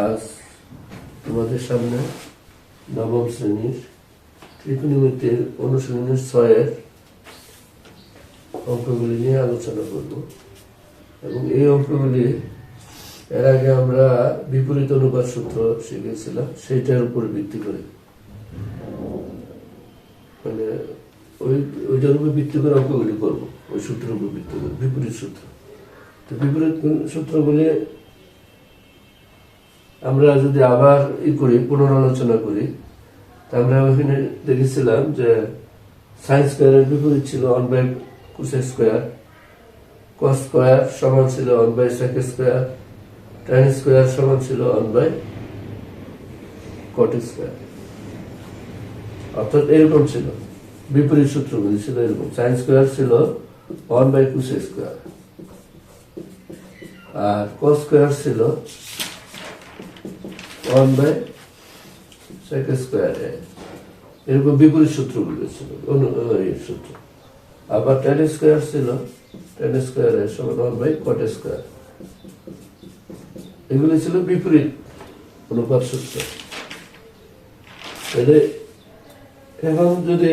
আজ তোমাদের সামনে নবম শ্রেণির ত্রিকোণমিতির অনুশীলনের ছয়ের অঙ্কগুলি নিয়ে আলোচনা করব। এবং এই অঙ্কগুলি এর আগে আমরা বিপরীত অনুপাত সূত্র শিখেছিলাম, সেইটার উপর ভিত্তি করে। মানে ওই ওইটার উপর ভিত্তি করে অঙ্কগুলি করব, ওই সূত্রের উপর ভিত্তি করে, বিপরীত সূত্র। তো বিপরীত সূত্রগুলি আমরা যদি আবার ই করি, পুনরালোচনা করি, তা আমরা ওখানে দেখেছিলাম যে সাইন্স স্কোয়ারের বিপরীত ছিল one by cosec square cos square সমান ছিল one by sec square tan square সমান ছিল ওয়ান বাই কট স্কোয়ার অর্থাৎ এরকম ছিল, বিপরীত সূত্রগুলি ছিল এরকম। সাইন্স স্কোয়ার ছিল ওয়ান বাই কুস স্কোয়ার আর কস স্কোয়ার ছিল ওয়ান বাই সেক স্কোয়ার এরকম বিপরীত সূত্রগুলো ছিল সূত্র। আবার টেন স্কোয়ার ছিল টেন স্কোয়ার সমান ওয়ান বাই কট স্কোয়ার এগুলি ছিল বিপরীত অনুপাত সূত্র। তাহলে এখন যদি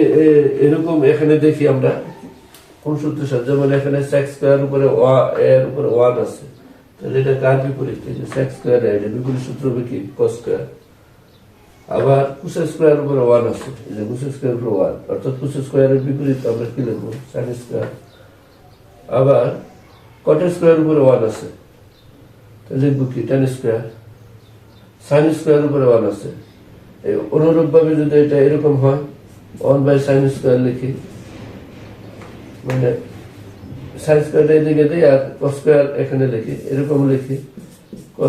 এরকম এখানে দেখি আমরা কোন সূত্রের সাথে যেমন এখানে সেক্স স্কোয়ার উপরে ওয়া- এর উপরে ওয়ান আছে। তাহলে এটা কার বিপরীত? এই যে সেক্স স্কোয়ার এটা বিপরীত সূত্র হবে কি? কস স্কোয়ার আবার কুসে স্কোয়ার উপরে ওয়ান আছে। এই যে কুসে স্কোয়ার উপরে ওয়ান অর্থাৎ কুসে স্কোয়ারের বিপরীত আমরা কি লিখব? সাইন স্কোয়ার আবার কটের স্কোয়ার উপরে ওয়ান আছে। তাহলে লিখব কি? টেন স্কোয়ার সাইন স্কোয়ার উপরে ওয়ান আছে। এই অনুরূপ ভাবে যদি এটা এরকম হয় ওয়ান বাই সাইন স্কোয়ার লিখি। মানে সাইন স্কোয়ার এদিকে দিই আর স্কোয়ার এখানে লিখি। এরকম লিখি।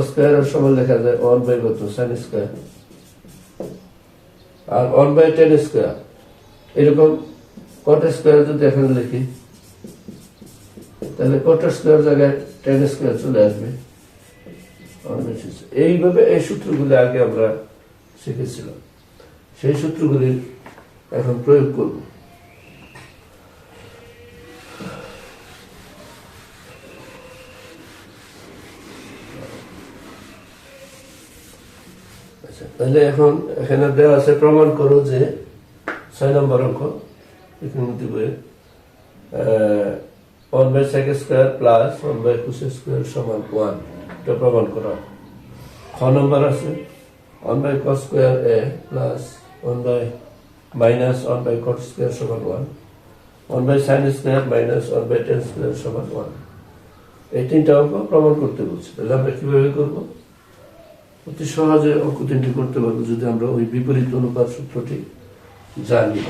স্কোয়ারের সময় লেখা যায় ওয়ান বাই কত? সাইন স্কোয়ার আর ওয়ান বাই টেন স্কোয়ার এরকম কট স্কোয়ার যদি এখানে লিখি, তাহলে কট স্কোয়ার জায়গায় টেন স্কোয়ার চলে আসবে। এইভাবে এই সূত্রগুলি আগে আমরা শিখেছিলাম। সেই সূত্রগুলির এখন প্রয়োগ করব আচ্ছা তাহলে এখন এখানে দেওয়া আছে, প্রমাণ করো যে ছয় নম্বর অঙ্ক, ইতিমধ্যে বইয়ে one by sec square plus one by cosec square সমান ওয়ান এটা প্রমাণ করা। খ নম্বর আছে one by cos square A plus one by minus one by cot square সমান one one by sine square minus one by tan square সমান one এই তিনটা অঙ্ক প্রমাণ করতে বলছে, তাহলে আমরা কীভাবে করব? অতি সহজে অঙ্ক তিনটি করতে পারব যদি আমরা ওই বিপরীত অনুপাত সূত্রটি জানি।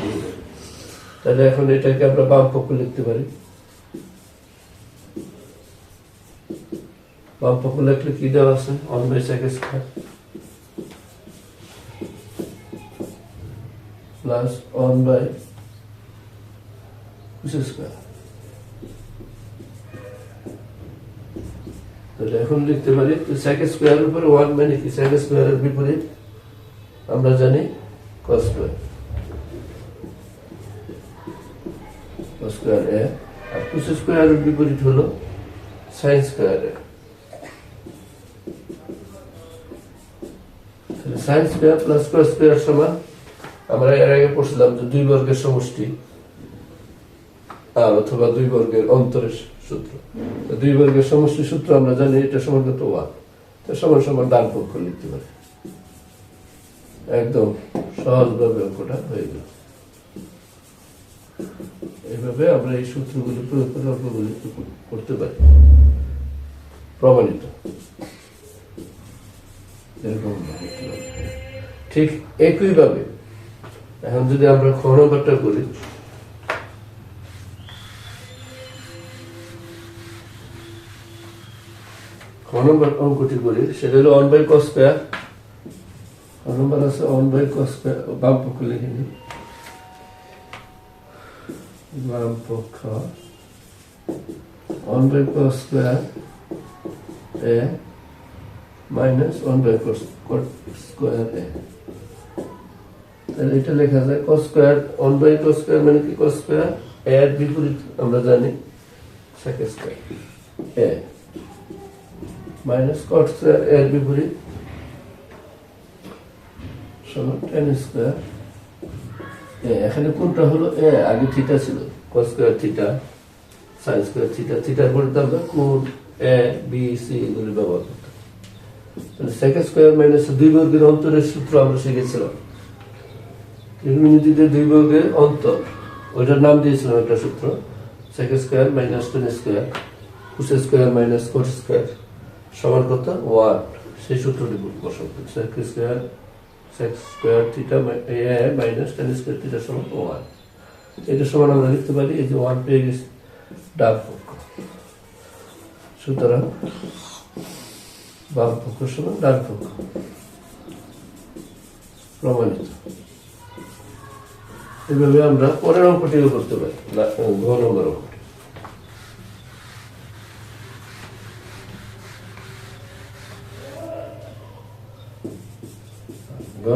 তাহলে এখন এটাকে আমরা বাম পক্ষ লিখতে পারি। বাম পক্ষ লিখলে কি দেওয়া আছে? One by sec square plus one by square এখন লিখতে পারি সেক স্কোয়ার উপরে ওয়ান মানে কি? সেক স্কোয়ারের বিপরীত, আমরা জানি কস স্কোয়ার স্কোয়ার এ আর কুস স্কোয়ারের বিপরীত হলো sine square A sine square plus cos square সমান, আমরা এর আগে পড়ছিলাম যে দুই বর্গের সমষ্টি, আর অথবা দুই বর্গের অন্তরের সূত্র। দুই বর্গের সমষ্টি সূত্র, আমরা জানি এটা সমান ওয়ান। তো সমান সমান ডান পক্ষ লিখতে পারি। একদম সহজভাবে অঙ্কটা হয়ে গেল। এইভাবে আমরা এই সূত্রগুলি প্রয়োগ করে অঙ্কগুলি করতে পারি। প্রমাণিত। ঠিক একইভাবে, এখন যদি আমরা খ করি খ নম্বর অঙ্কটি করি সেটা হলো one by cos square number আছে ওয়ান বাই কস স্কোয়ার বাম পক্ষ লিখে নিই। বাম পক্ষ one by cos square A minus one by cos square A তাহলে এটা লেখা যায় cos square one by cos square মানে কি কস স্কোয়ার এর বিপরীত আমরা জানি sec square A minus cot square এর বিপরীত। সমান টেন স্কোয়ার এ, এখানে কোনটা হলো? এ, আগে থিটা ছিল cos square theta sine square theta. থিটার পরে তো আমরা কোন এ, বি, সি এগুলি ব্যবহার করতাম। সেকেন্ড স্কোয়ার মাইনাস দুই বর্গের অন্তরের সূত্র আমরা শিখেছিলাম। ত্রিকোণমিতিতে দুই বর্গের অন্তর, ওইটার নাম দিয়েছিলাম একটা সূত্র second square minus tan square cosec square minus cot square. সমান কত ওয়ান সেই সূত্রটি বসাবো স্কোয়ার স্কোয়ার সমান সমান আমরা লিখতে পারি, এই যে সুতরাং সমান এভাবে আমরা পরের অঙ্কটিও করতে পারি ঘ নম্বর অঙ্কটি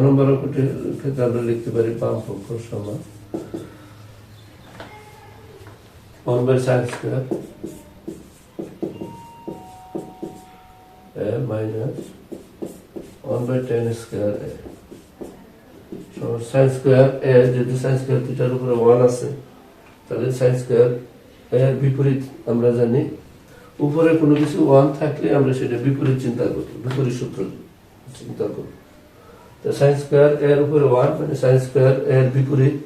নম্বর ক্ষেত্রে আমরা লিখতে পারি, বাম পক্ষ, সমান। One by square A minus one by square যদি থিটার উপরে ওয়ান আছে বিপরীত আমরা জানি। উপরে কোনো কিছু ওয়ান থাকলে আমরা সেটা বিপরীত চিন্তা করি বিপরীত সূত্র চিন্তা করি তো সাইন স্কোয়ার এর উপরে ওয়ান মানে সাইন স্কোয়ার এর বিপরীত।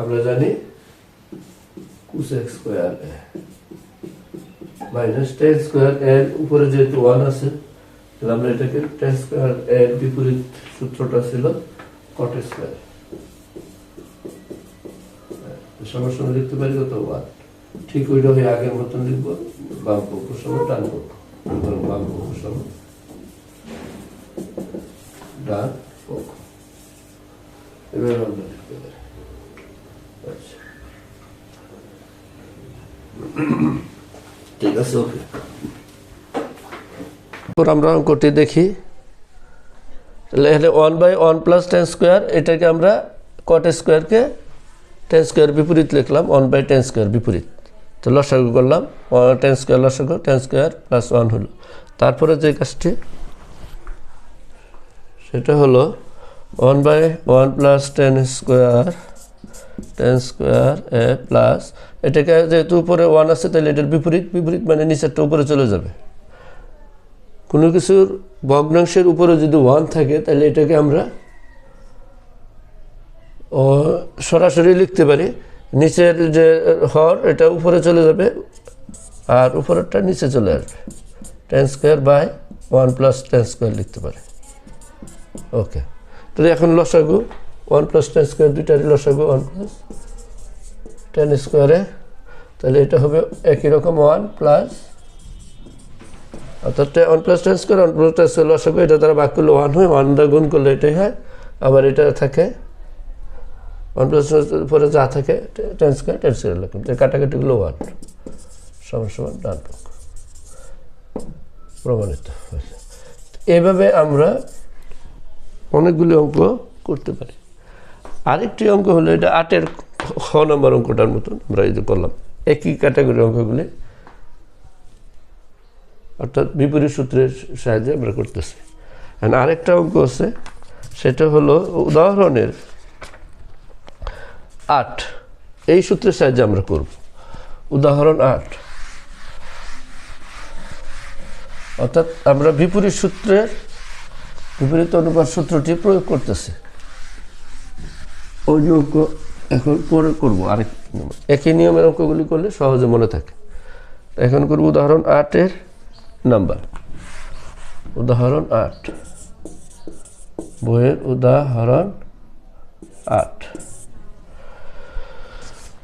আমরা জানি cosec square A. Minus tan square এর উপরে যেহেতু ওয়ান আছে, তাহলে আমরা এটাকে টেন স্কোয়ার এর বিপরীত সূত্রটা ছিল কট স্কোয়ার সমস্যা লিখতে পারি কত? ওয়ান ঠিক ওইটা হয়ে আগের মতন লিখব, বাম পক্ষ সমান, ডান পক্ষ বাম পক্ষ সমান। ডান পক্ষ এবার আমরা লিখতে পারি ঠিক আছে ওকে আমরা অঙ্কটি দেখি। তাহলে one by one plus tan square এটাকে আমরা কট স্কোয়ারকে টেন স্কোয়ার বিপরীত লিখলাম ওয়ান বাই টেন স্কোয়ার বিপরীত। তো লসাগু করলাম টেন স্কোয়ার লসাগু টেন স্কোয়ার প্লাস ওয়ান হলো। তারপরে যে কাজটি সেটা হলো one by one plus tan square tan square A plus এটাকে যেহেতু উপরে ওয়ান আছে, তাহলে এটার বিপরীত বিপরীত মানে নিচেরটা উপরে চলে যাবে। কোনো কিছুর ভগ্নাংশের উপরে যদি ওয়ান থাকে, তাহলে এটাকে আমরা, ও, সরাসরি লিখতে পারি। নিচের যে হর, এটা উপরে চলে যাবে, আর উপরেরটা নিচে চলে আসবে। Tan square by one plus tan square লিখতে পারি। ওকে তাহলে এখন লসাগু ওয়ান প্লাস টেন স্কোয়ার দুইটারই লসাগু ওয়ান প্লাস টেন স্কোয়ারে তাহলে এটা হবে একই রকম ওয়ান প্লাস অর্থাৎ one plus tan square one plus tan square লসাগু, এটা দ্বারা বাক করলে ওয়ান হয় ওয়ান দ্বারা গুণ করলে এটাই হয়, আবার এটা থাকে ওয়ান প্লাস পরে যা থাকে টেন স্কোয়ার টেন স্কোয়ার তো কাটাকাটিগুলো ওয়ান সমান সমান ডান প্রমাণিত হয়েছে। এভাবে আমরা অনেকগুলি অঙ্ক করতে পারি। আরেকটি অঙ্ক হলো এটা আটের খ নম্বর অঙ্কটার মতন আমরা এই যে করলাম। একই ক্যাটাগরি অঙ্কগুলি অর্থাৎ বিপরীত সূত্রের সাহায্যে আমরা করতেছি। আর আরেকটা অঙ্ক আছে, সেটা হলো উদাহরণের আট। এই সূত্রের সাহায্যে আমরা করব। উদাহরণ আট। অর্থাৎ আমরা বিপরীত সূত্রের বিপরীত অনুপাত সূত্রটি প্রয়োগ করতেছে। ওই অঙ্ক এখন পরে করব আরেক নিয়ম। একই নিয়মের অঙ্কগুলি করলে সহজে মনে থাকে। এখন করব উদাহরণ আটের নাম্বার। উদাহরণ আট। বইয়ের উদাহরণ আট।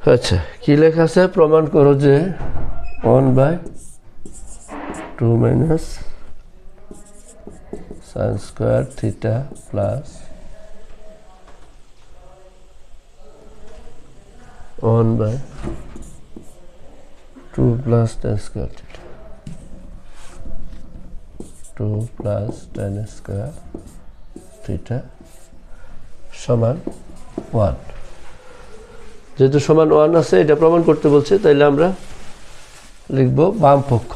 আচ্ছা কি লেখা আছে? প্রমাণ করো যে one by two minus sine square theta plus one by two plus tan square theta two plus tan square theta সমান ওয়ান যেহেতু সমান ওয়ান আছে, এটা প্রমাণ করতে বলছে, তাইলে আমরা লিখব বাম পক্ষ।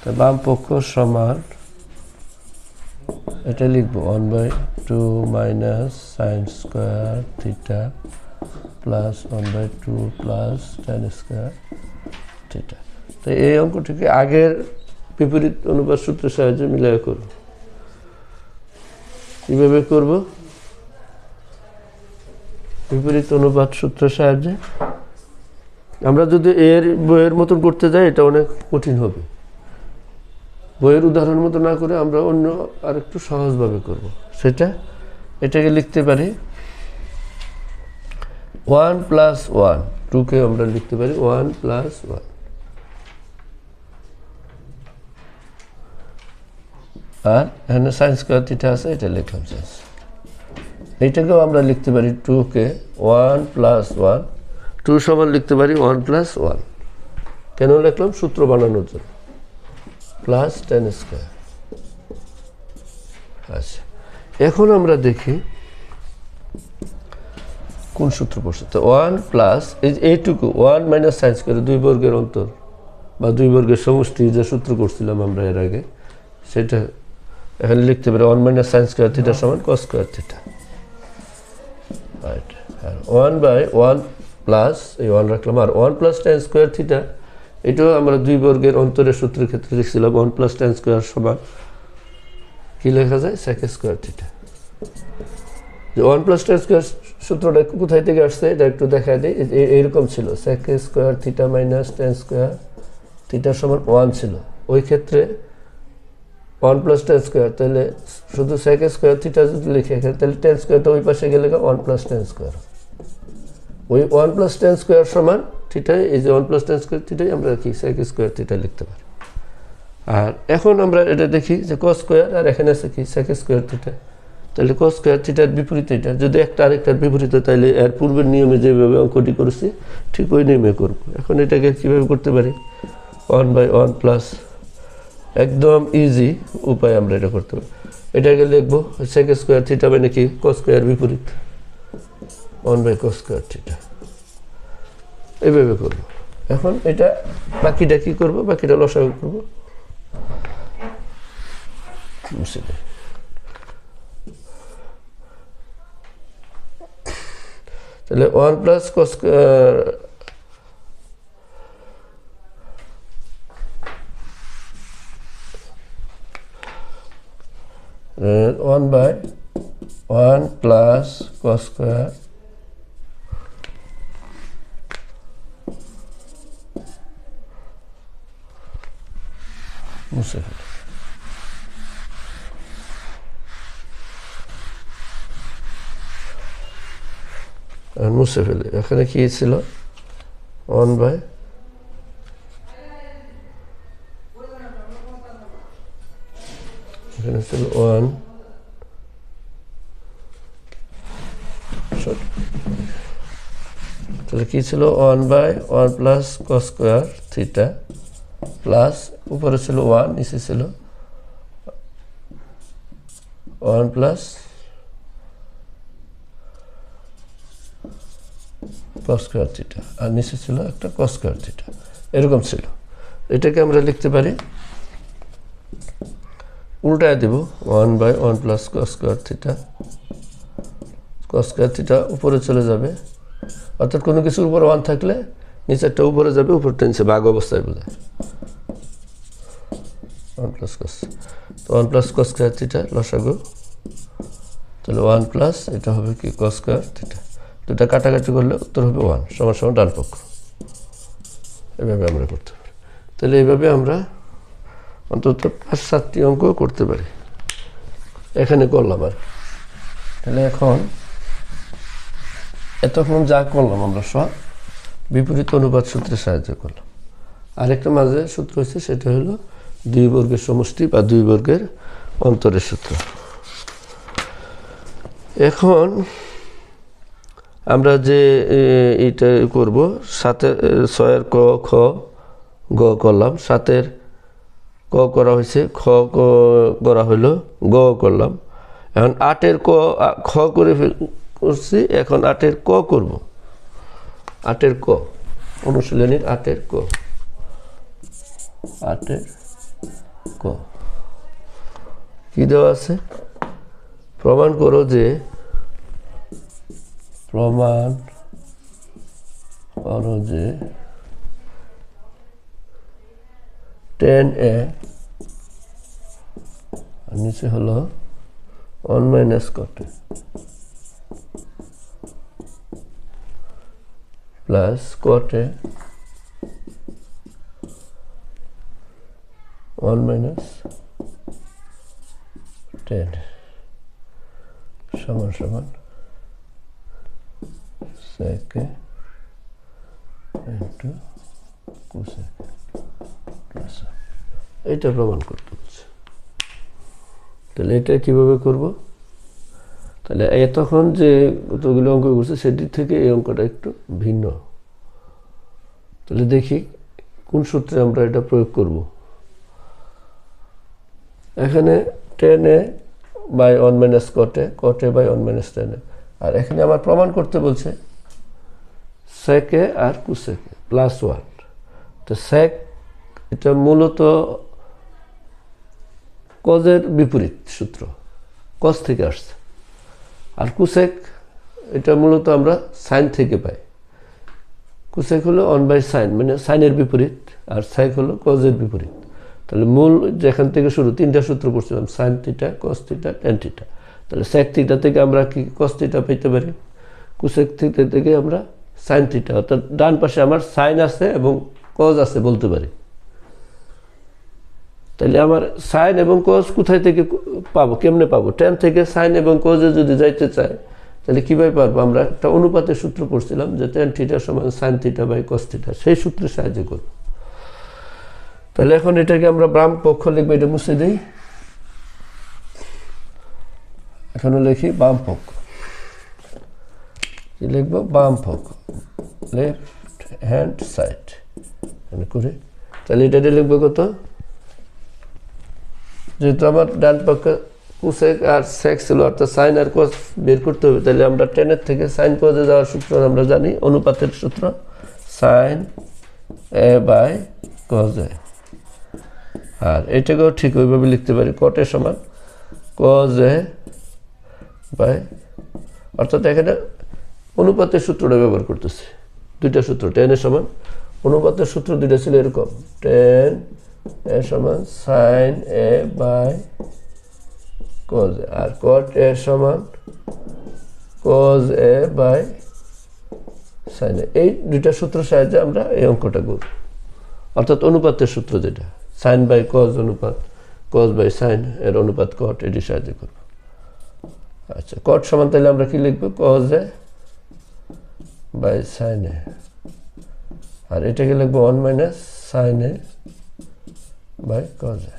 তা বাম পক্ষ সমান এটা লিখব one by two minus sine square theta plus one by two plus tan square theta তো এই অঙ্কটিকে আগের বিপরীত অনুপাত সূত্রের সাহায্যে মিলাই করব। কীভাবে করব? বিপরীত অনুপাত সূত্রের সাহায্যে। আমরা যদি এর বইয়ের মতন করতে যাই, এটা অনেক কঠিন হবে। বইয়ের উদাহরণ মতো না করে আমরা অন্য আর একটু সহজভাবে করব। সেটা এটাকে লিখতে পারি। One plus one. টুকে আমরা লিখতে পারি ওয়ান প্লাস ওয়ান। আর এখানে সাইন্স স্কোয়ার থিটা আছে, এটা লিখলাম সাইন্স এইটাকেও আমরা লিখতে পারি টুকে ওয়ান প্লাস ওয়ান। টু সমান লিখতে পারি ওয়ান প্লাস ওয়ান। কেন লিখলাম? সূত্র বানানোর জন্য। Plus tan square. আচ্ছা এখন আমরা দেখি কোন সূত্র পড়ছে। তো ওয়ান প্লাস, এই এইটুকু, ওয়ান মাইনাস সাইন স্কোয়ার দুই বর্গের অন্তর বা দুই বর্গের সমষ্টি যে সূত্র করছিলাম আমরা এর আগে, সেটা এখানে লিখতে পারি one minus sine square theta সমান কস স্কোয়ার থিটা। আর ওয়ান বাই ওয়ান প্লাস, এই ওয়ান রাখলাম, আর one plus tan square theta এটাও আমরা দুই বর্গের অন্তরের সূত্রের ক্ষেত্রে লিখছিলাম ওয়ান প্লাস টেন স্কোয়ার সমান, কী লেখা যায়? সেকে স্কোয়ার থিটা যে ওয়ান প্লাস টেন স্কোয়ার সূত্রটা কোথায় থেকে আসছে? এটা একটু দেখা দিই। এইরকম ছিল। Sec square theta minus tan square থিটার সমান ওয়ান ছিল। ওই ক্ষেত্রে ওয়ান প্লাস টেন স্কোয়ার তাহলে শুধু সেকে স্কোয়ার থিটা যদি লিখে তাহলে টেন স্কোয়ারটা ওই পাশে গেলে ওয়ান প্লাস টেন স্কোয়ার ওই ওয়ান প্লাস টেন স্কোয়ার সমান থিটাই এই যে ওয়ান প্লাস টেন স্কোয়ার থিটাই আমরা কি সেক স্কোয়ার থিটা লিখতে পারি। আর এখন আমরা এটা দেখি যে কস স্কোয়ার আর এখানে আছে কি সেক স্কোয়ার থিটা তাহলে কস স্কোয়ার থিটার বিপরীত এটা। যদি একটা আরেকটার বিপরীত তাহলে এর পূর্বের নিয়মে যেভাবে অঙ্কটি করেছি, ঠিক ওই নিয়মে করব। এখন এটাকে কীভাবে করতে পারি? ওয়ান বাই ওয়ান প্লাস একদম ইজি উপায় আমরা এটা করতে পারি। এটাকে লিখব সেক স্কোয়ার থিটা মানে কি কস স্কোয়ার বিপরীত। One by cos square theta এইভাবে করব এখন এটা বাকিটা কি করব, বাকিটা লসাগু করব। তাহলে one plus cos one by one plus cos square মুছে ফেলি মুছে ফেলি এখানে কি ছিল? ওয়ান বাই এখানে ছিল ওয়ান তাহলে কি ছিল? One by one plus cos square theta plus উপরে ছিল ওয়ান নিচে ছিল one plus cos square theta আর নিচে ছিল একটা কস স্কোয়ার থিটা এরকম ছিল। এটাকে আমরা লিখতে পারি, উল্টায় দেব one by one plus cos square theta cos square theta উপরে চলে যাবে। অর্থাৎ কোনো কিছুর উপরে ওয়ান থাকলে নিচেরটা উপরে যাবে, উপরটা নিচে বাঘ অবস্থায় বোঝায়। ওয়ান প্লাস কস তো one plus cos square theta লসাগু, তাহলে ওয়ান প্লাস এটা হবে কি কস স্কোয়ার থিটা দুটা কাটাকাটি করলে উত্তর হবে ওয়ান সমান সমান ডান পক্ষ। এভাবে আমরা করতে পারি। তাহলে এইভাবে আমরা অন্তত পাঁচ সাতটি অঙ্ক করতে পারি। এখানে করলাম আর। তাহলে এখন এতক্ষণ যা করলাম আমরা সব বিপরীত অনুপাত সূত্রের সাহায্যে করলাম। আরেকটা মাঝে সূত্র হচ্ছে সেটা হলো দুই বর্গের সমষ্টি বা দুই বর্গের অন্তরের সূত্র। এখন আমরা যে এ, এইটা করব সাথে ছয়ের ক খ গ করলাম। সাতের ক করা হয়েছে খ করা হলো গ করলাম। এখন আটের ক খ করে করছি এখন আটের ক করব। আটের ক অনুশীলনীর আটের ক। আটের ক কি দেওয়া আছে? প্রমাণ করো যে প্রমাণ করো যে টেন এ নিচে হলো ওয়ান মাইনাস কটে প্লাস কটে ওয়ান মাইনাস টেন সমান সমান এটা প্রমাণ করতে হচ্ছে তাহলে এটা কীভাবে করব? তাহলে এতক্ষণ যে কতগুলো অঙ্ক করছে সেটির থেকে এই অঙ্কটা একটু ভিন্ন। তাহলে দেখি কোন সূত্রে আমরা এটা প্রয়োগ করব। এখানে টেনে বাই ওয়ান মাইনাস কটে কটে বাই ওয়ান মাইনাস টেনে আর এখানে আমার প্রমাণ করতে বলছে, সেকে আর কুসেকে প্লাস ওয়ান তো সেক, এটা মূলত কজের বিপরীত সূত্র কজ থেকে আসছে। আর কুসেক, এটা মূলত আমরা সাইন থেকে পাই। কুসেক হলো অন বাই সাইন মানে সাইনের বিপরীত, আর সাইক হলো কজের বিপরীত। তাহলে মূল যেখান থেকে শুরু, তিনটা সূত্র করছিলাম sine theta cos theta theta তাহলে সেক থিটা থেকে আমরা কি কস থিটা পেতে পারি? কুসেক থিটা থেকে আমরা সাইন থিটা অর্থাৎ ডান পাশে আমার সাইন আছে এবং কজ আছে বলতে পারি। তাহলে আমার সাইন এবং কজ কোথায় থেকে পাবো? কেমনে পাবো? টেন থেকে সাইন এবং কজে যদি যাইতে চাই তাহলে কীভাবে পারব? আমরা একটা অনুপাতের সূত্র পড়ছিলাম যে টেন থিটা সমান sine theta by cos theta সেই সূত্রে সাহায্য করব। তাহলে এখন এটাকে আমরা বাম পক্ষ লিখব, এটা মুছে দিই। এখানে লিখি বাম পক্ষ। লিখব? বাম পক্ষ। লেফট হ্যান্ড সাইড করে। তাহলে এটা দিয়ে লিখব কত? যেহেতু আমার ডান পক্ষে কুসেক আর সেক্স ছিল, অর্থাৎ সাইন আর কস বের করতে হবে, তাহলে আমরা টেনের থেকে সাইন কজে যাওয়ার সূত্র আমরা জানি, অনুপাতের সূত্র সাইন এ বাই কজ আর এটাকেও ঠিক ওইভাবে লিখতে পারি, কটের সমান কজ এ বাই অর্থাৎ এখানে অনুপাতের সূত্রটা ব্যবহার করতেছি, দুইটা সূত্র টেনের সমান, অনুপাতের সূত্র দুইটা ছিল এরকম টেন এ সমান সাইন এ বাই কজ আর কট এ সমান cos A by sine A এই দুইটা সূত্র সাহায্যে আমরা এই অঙ্কটা করব, অর্থাৎ অনুপাতের সূত্র যেটা। সাইন বাই কজ অনুপাত কজ বাই সাইন এর অনুপাত কট এটি সাহায্য করব। আচ্ছা কট সমান তাহলে আমরা কি লিখব? Cos A by sine A. আর এটাকে লিখব one minus sine A by cos A.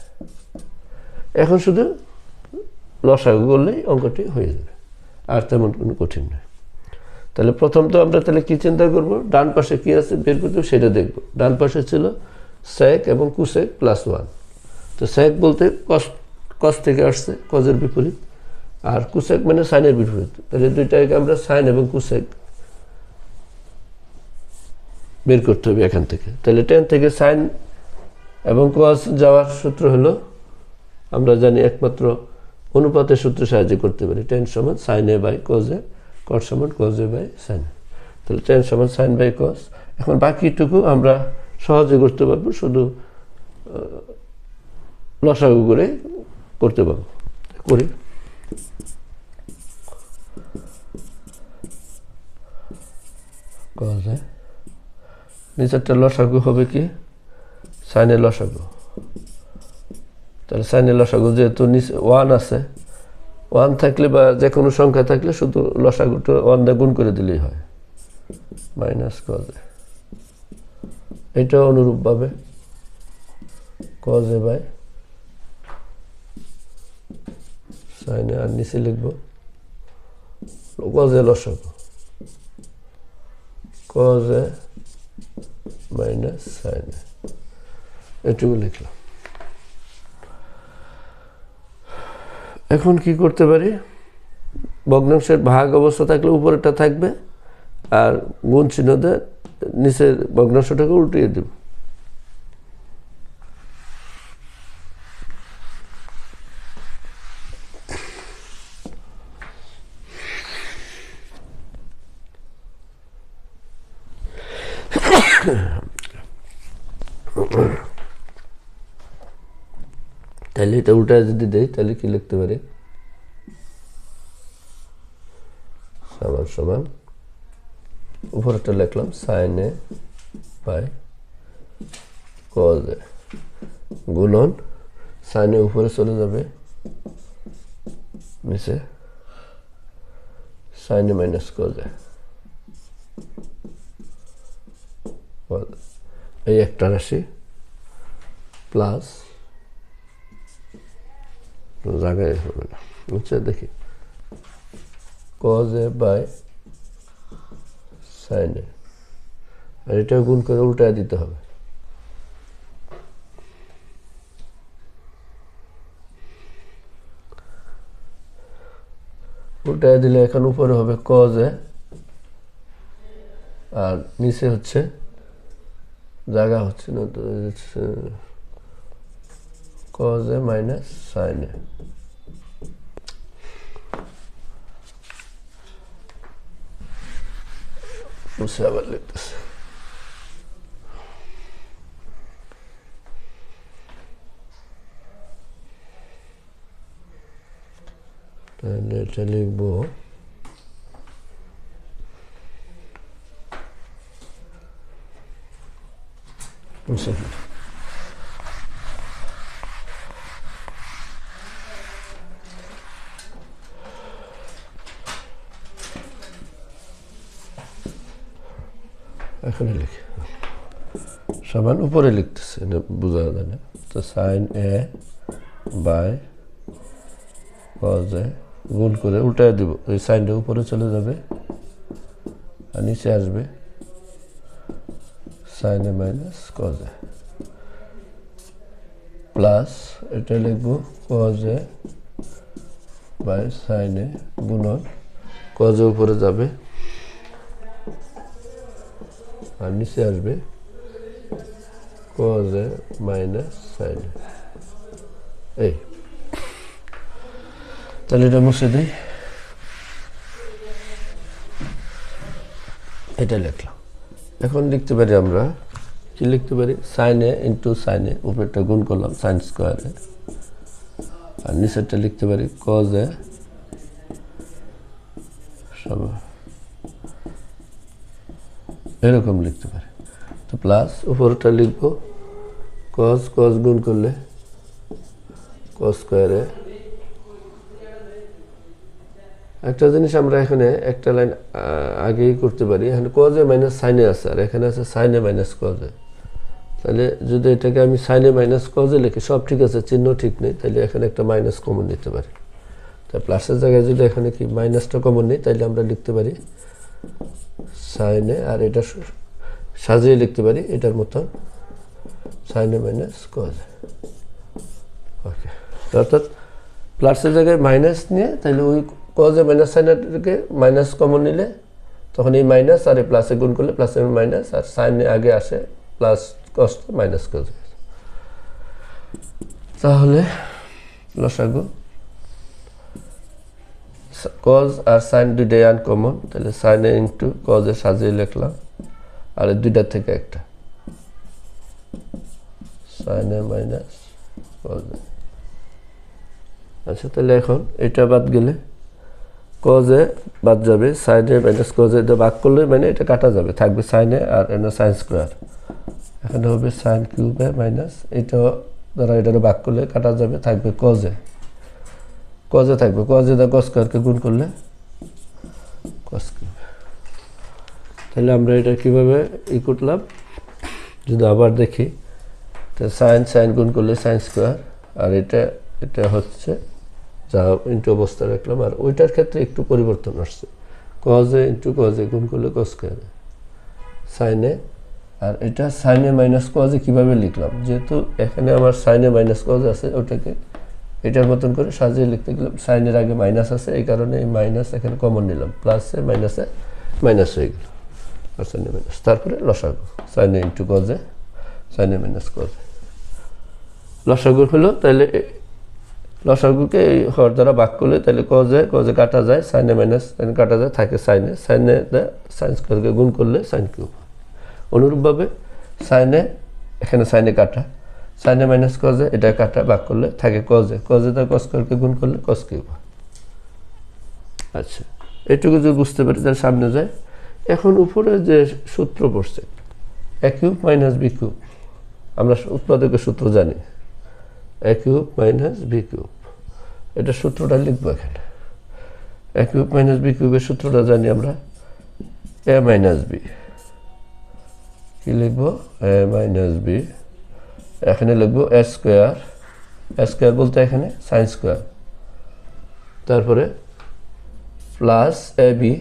এখন শুধু লসাগু করলেই অঙ্কটি হয়ে যাবে, আর তেমন কোনো কঠিন নয়। তাহলে প্রথম তো আমরা তাহলে কী চিন্তা করব? ডান পাশে কী আছে বের করতে সেটা দেখব। ডান পাশে ছিল স্যাক এবং কুসেক প্লাস ওয়ান তো স্যাক বলতে কস কস থেকে আসছে কজের বিপরীত। আর কুসেক মানে সাইনের বিপরীত। তাহলে দুইটাকে আমরা সাইন এবং কুসেক বের করতে হবে এখান থেকে। তাহলে টেন থেকে সাইন এবং কস যাওয়ার সূত্র হলো, আমরা জানি একমাত্র অনুপাতের সূত্র সাহায্য করতে পারি। টেন সমান sine A by cos A cot সমান কজ এ বাই সাইন তাহলে টেন সমান সাইন বাই কস এখন বাকিটুকু আমরা সহজে করতে পারব, শুধু লসাগু করে করতে পারব। করি। নিচেরটা লসাগু হবে কি? সাইনের লসাগু। তাহলে সাইনের লসাগু যেহেতু নিচে, ওয়ান আছে, ওয়ান থাকলে বা যে কোনো সংখ্যা থাকলে শুধু লসাগুটা ওয়ান দিয়ে গুণ করে দিলেই হয়। মাইনাস কজে এটাও অনুরূপভাবে কজে বাই সাইনে আর নিচে লিখব কজে লসাগু কজে মাইনাস সাইনে এটুকু লিখলাম। এখন কি করতে পারি? ভগ্নাংশের ভাগ অবস্থা থাকলে উপরেটা থাকবে আর গুণ চিহ্ন দিয়ে নিচের ভগ্নাংশটাকে উল্টিয়ে দেব। তাহলে এটা উল্টা যদি দেয় তাহলে কি লিখতে পারে? সমান সমান। উপরেটা লিখলাম sine A by cos A গুণন সাইনে উপরে চলে যাবে, নিচে সাইনে মাইনাস কজ এই একটা রাশি প্লাস জায়গায় হবে না। বুঝছে দেখি। কজ বাই সাইন আর এটা গুণ করে উল্টায় দিতে হবে। উল্টায় দিলে এখন উপরে হবে কজ আর নিচে হচ্ছে জায়গা হচ্ছে না, তো কজ মাইনাস সাইন এ মুছে আবার লিখতেছে এখানে লিখি। সমান উপরে লিখতেছে, এটা বোঝা যায় না। তো sine A by cos A গুণ করে উল্টায় দিব ওই সাইনটা উপরে চলে যাবে আর নিচে আসবে sine A minus cos plus এটা লিখব cos A by sine A গুণন কজ উপরে যাবে আর নিচে আসবে cos এ মাইনাস সাইন এই তাহলে এটা মুছে দিই এটা লিখলাম। এখন লিখতে পারি আমরা কি লিখতে পারি? সাইনে ইন্টু সাইনে উপরেরটা গুণ করলাম সাইন স্কোয়ারে আর নিচেরটা লিখতে পারি কজ এ সমান। এরকম লিখতে পারি। তো প্লাস উপরটা লিখব কস কস গুণ করলে কস স্কোয়ারে একটা জিনিস আমরা এখানে একটা লাইন আগেই করতে পারি। এখানে কজে মাইনাস সাইনে আছে, আর এখানে আছে সাইনে মাইনাস কজে তাহলে যদি এটাকে আমি সাইনে মাইনাস কজে লিখি, সব ঠিক আছে, চিহ্ন ঠিক নেই, তাহলে এখানে একটা মাইনাস কমন নিতে পারি। তা প্লাসের জায়গায় যদি এখানে কি মাইনাসটা কমন নেই, তাহলে আমরা লিখতে পারি সাইনে, আর এটা সাজিয়ে লিখতে পারি, এটার মতন সাইনে মাইনাস কজ ওকে। অর্থাৎ প্লাসের জায়গায় মাইনাস নিয়ে তাহলে ওই কজে মাইনাস সাইনটাকে মাইনাস কমন নিলে, তখন এই মাইনাস আর এই প্লাসে গুণ করলে প্লাসের মাইনাস আর সাইনে আগে আসে প্লাস কষ্ট মাইনাস কজ তাহলে, লসাগু কজ আর সাইন দুইটাই আনকমন তাহলে সাইনে ইন্টু কজে সাজিয়ে লিখলাম। আর দুইটা থেকে একটা। সাইনে মাইনাস কজে আচ্ছা তাহলে এখন এটা বাদ গেলে কজে বাদ যাবে সাইনে মাইনাস কজে এটা বাদ করলে মানে এটা কাটা যাবে, থাকবে সাইনে আর এনে সাইন স্কোয়ার এখানে হবে সাইন কিউবে মাইনাস এটাও ধরো এটা বাদ করলে কাটা যাবে, থাকবে কজে কজে থাকবে? কজে দা কস স্কোয়ারকে গুণ করলে? কস তাহলে আমরা এটা কীভাবে ই করলাম? যদি আবার দেখি, তো সাইন সাইন গুণ করলে সাইন স্কোয়ার আর এটা এটা হচ্ছে যা ইন্টু অবস্থা রাখলাম, আর ওইটার ক্ষেত্রে একটু পরিবর্তন আসছে। কজে ইন্টু কজে গুণ করলে কস স্কোয়ারে সাইনে আর এটা সাইনে মাইনাস কজে কীভাবে লিখলাম? যেহেতু এখানে আমার সাইনে মাইনাস কজ আছে, ওটাকে এটার মতন করে সাজিয়ে লিখতে গেলাম সাইনের আগে মাইনাস আছে, এই কারণে এই মাইনাস এখানে কমন নিলাম। প্লাসে মাইনাসে মাইনাস হয়ে গেল। আর সাইনে মাইনাস তারপরে লসাগু। সাইনে ইন্টু কজে সাইনে মাইনাস কজে লসাগু হলো, তাহলে লসাগুকে এই হর দ্বারা বাক করলে তাহলে কজে কজে কাটা যায় সাইনে মাইনাস সাইনে কাটা যায়, থাকে সাইনে সাইনে সাইন্স করকে গুণ করলে সাইন কিউব অনুরূপভাবে সাইনে এখানে সাইনে কাটা। সাইনে মাইনাস কজে এটা কাটা বাক করলে থাকে কজে কজে তার কস স্কোয়ারকে গুণ করলে কস কিউব। আচ্ছা এটুকু যদি বুঝতে পারি তাহলে সামনে যায় এখন উপরে যে সূত্র পড়ছে A cube minus B cube আমরা উৎপাদকের সূত্র জানি। A cube minus B cube এটা সূত্রটা লিখব এখানে। এ কিউব মাইনাস বি কিউবের সূত্রটা জানি আমরা এ মাইনাস বি কি লিখব? এ মাইনাস বি এখানে লিখব এ স্কোয়ার এ স্কোয়ার বলতে এখানে সাইন স্কোয়ার। তারপরে plus A B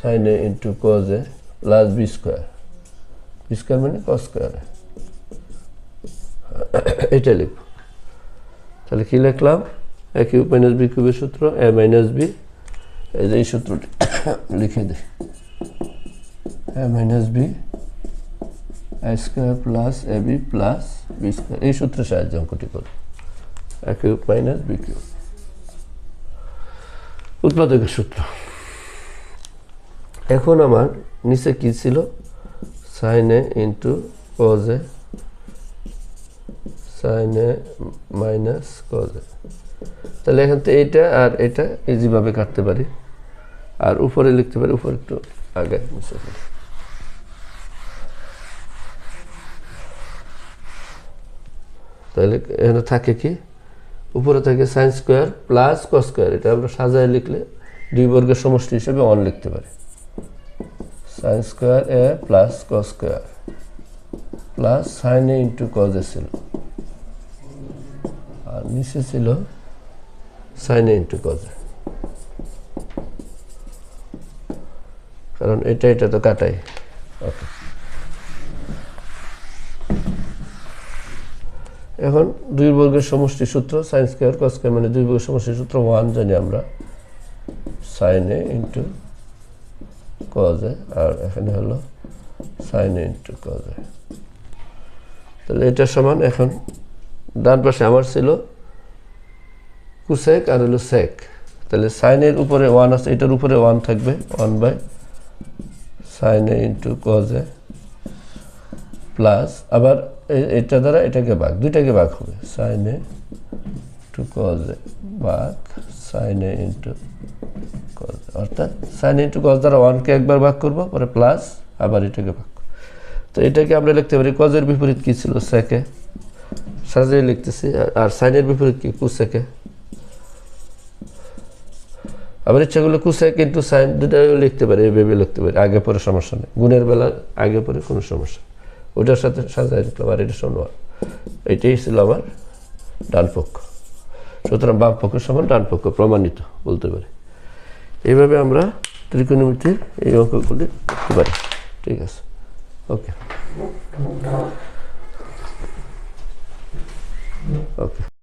sine A into cos A plus B square. B square মানে কস স্কোয়ার। এটা লিখব। তাহলে কি লিখলাম? এ কিউব মাইনাস বি কিউবের সূত্র এ মাইনাস বি এই যে এই সূত্রটি লিখে দিই। A minus B A square plus A B plus B square, এই সূত্রের সাহায্যে অঙ্কটি করি A cube minus B cube. উৎপাদকের সূত্র। এখন আমার নিচে কি ছিল? সাইনে ইন্টু কজে সাইনে মাইনাস কজে তাহলে এখান থেকে এইটা আর এটা ইজিভাবে কাটতে পারি। আর উপরে লিখতে পারি, উপরে একটু আগে মুছে ফেলি। তাহলে এখানে থাকে কি? উপরে থাকে sine square plus cos square এটা আমরা সাজায় লিখলে দুই বর্গের সমষ্টি হিসেবে অন লিখতে পারি। Sine square A plus cos square plus sine A into cos A ছিল। আর নিচে ছিল sine A into cos A কারণ এটা এটা তো কাটাই। ওকে এখন দুই বর্গের সমষ্টি সূত্র সাইন স্কোয়ার কস স্কোয়ার মানে দুই বর্গের সমষ্টি সূত্র ওয়ান জানি আমরা। সাইন ইন্টু কজ আর এখানে হলো সাইন ইন্টু কজ তাহলে এটা সমান এখন ডান পাশে আমার ছিল কুসেক আর হলো সেক তাহলে সাইনের উপরে ওয়ান আছে, এটার উপরে ওয়ান থাকবে one by sine into cos plus আবার এটা দ্বারা এটাকে ভাগ, দুইটাকে ভাগ হবে। Sine A to cos A ভাগ সাইন এ ইন্টু কজ অর্থাৎ সাইন ইন্টু কজ দ্বারা ওয়ানকে একবার ভাগ করব, পরে প্লাস আবার এটাকে ভাগ তো এটাকে আমরা লিখতে পারি কজের বিপরীত কি ছিল? সেকে সাজিয়ে লিখতেছি, আর- সাইনের বিপরীত কি? কুসেকে আবার ইচ্ছা করলে কুসেক ইন্টু সাইন দুটাও লিখতে পারি, এভাবে লিখতে পারি, আগে পরে সমস্যা নেই। গুণের বেলা, আগে পরে কোনো সমস্যা। ওটার সাথে সাজাই লিখলাম আর এটা সমান এটাই ছিল আমার ডান পক্ষ। সুতরাং বাম পক্ষ সমান ডান পক্ষ, প্রমাণিত বলতে পারি। এইভাবে আমরা ত্রিকোণমিতির এই অঙ্কগুলি করতে পারি। ঠিক আছে। ওকে। ওকে।